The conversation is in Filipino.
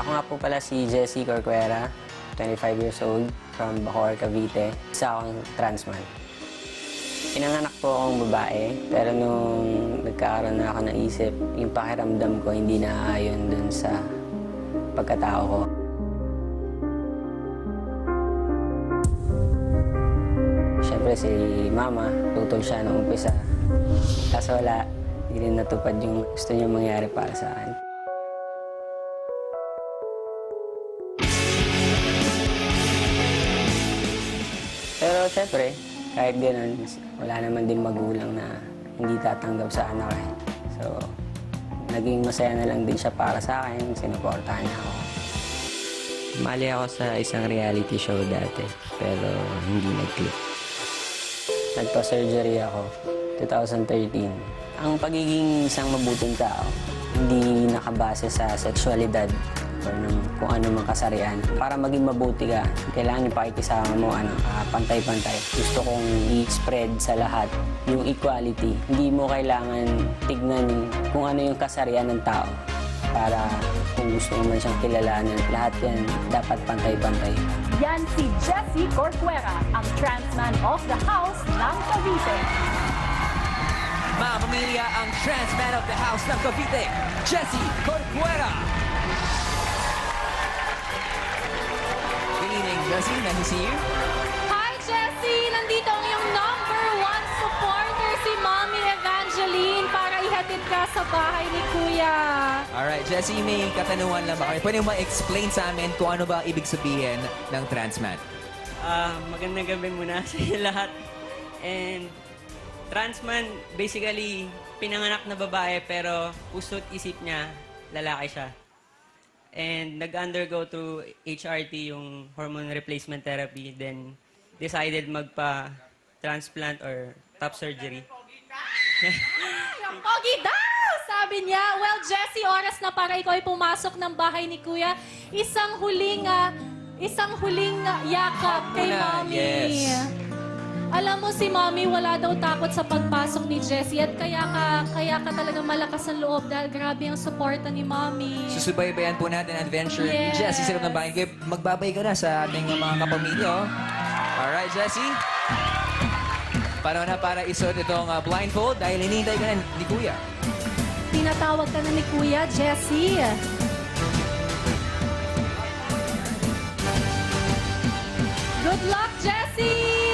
Ako nga po pala si Jessie Corcuera, 25 years old, from Bacoor, Cavite. Isa akong trans man. Pinanganak po akong babae, pero nung nagkakaroon na ako ng isip, yung pakiramdam ko hindi naaayon dun sa pagkatao ko. Siyempre si mama, tutol siya nung umpisa. Kaso wala, hindi rin natupad yung gusto niya mangyari para sa akin. Pero siyempre, kahit ganun, wala naman din magulang na hindi tatanggap sa anak eh. So, naging masaya na lang din siya para sa akin, sinuportahan niya ako. Mali ako sa isang reality show dati, pero hindi nag-click. Nagpa-surgery ako, 2013. Ang pagiging isang mabuting tao, hindi nakabase sa sexualidad or ng kung ano mang kasarian. Para maging mabuti ka, kailangan yung pakikisama mo ano, ah, pantay-pantay. Gusto kong i-spread sa lahat yung equality. Hindi mo kailangan tignan kung ano yung kasarian ng tao para kung gusto mo man siyang kilalanin. Lahat yan dapat pantay-pantay. Yan si Jessie Corcuera, ang trans man of the house ng Cavite. Mga pamilya, ang trans man of the house ng Cavite, Jesse Corcuera. Jesse. Nice to see you. Hi, Jessie! Nandito ang iyong number one supporter, si Mommy Evangeline, para ihatid ka sa bahay ni Kuya. Alright, Jesse, may katanungan lang ba kami? Pwede mo explain sa amin kung ano ba ibig sabihin ng trans man? Ah, magandang gabi muna sa inyo lahat. And trans man, basically, pinanganak na babae pero puso't isip niya, lalaki siya. And nag-undergo through HRT, yung hormone replacement therapy, then decided magpa-transplant or top surgery. Ang pogi daw! Sabi niya, well, Jessie, oras na para ikaw ay pumasok ng bahay ni Kuya. Isang huling, ah, isang huling ah, yakap kay Mommy. yes. Alam mo si Mommy, wala daw takot sa pagpasok ni Jessie at kaya ka, kaya ka talaga malakas ang loob dahil grabe ang suporta ni Mommy. Susubaybayan po natin ang adventure ni Yes. Jesse sa loob ng bahay. Kaya magbabay ka na sa ating mga kapamilya. Oh. Alright, Jesse. Para na para isuot itong uh, blindfold dahil hinihintay ka na ni Kuya. Tinatawag ka na ni Kuya, Jessie. Good luck, Jessie!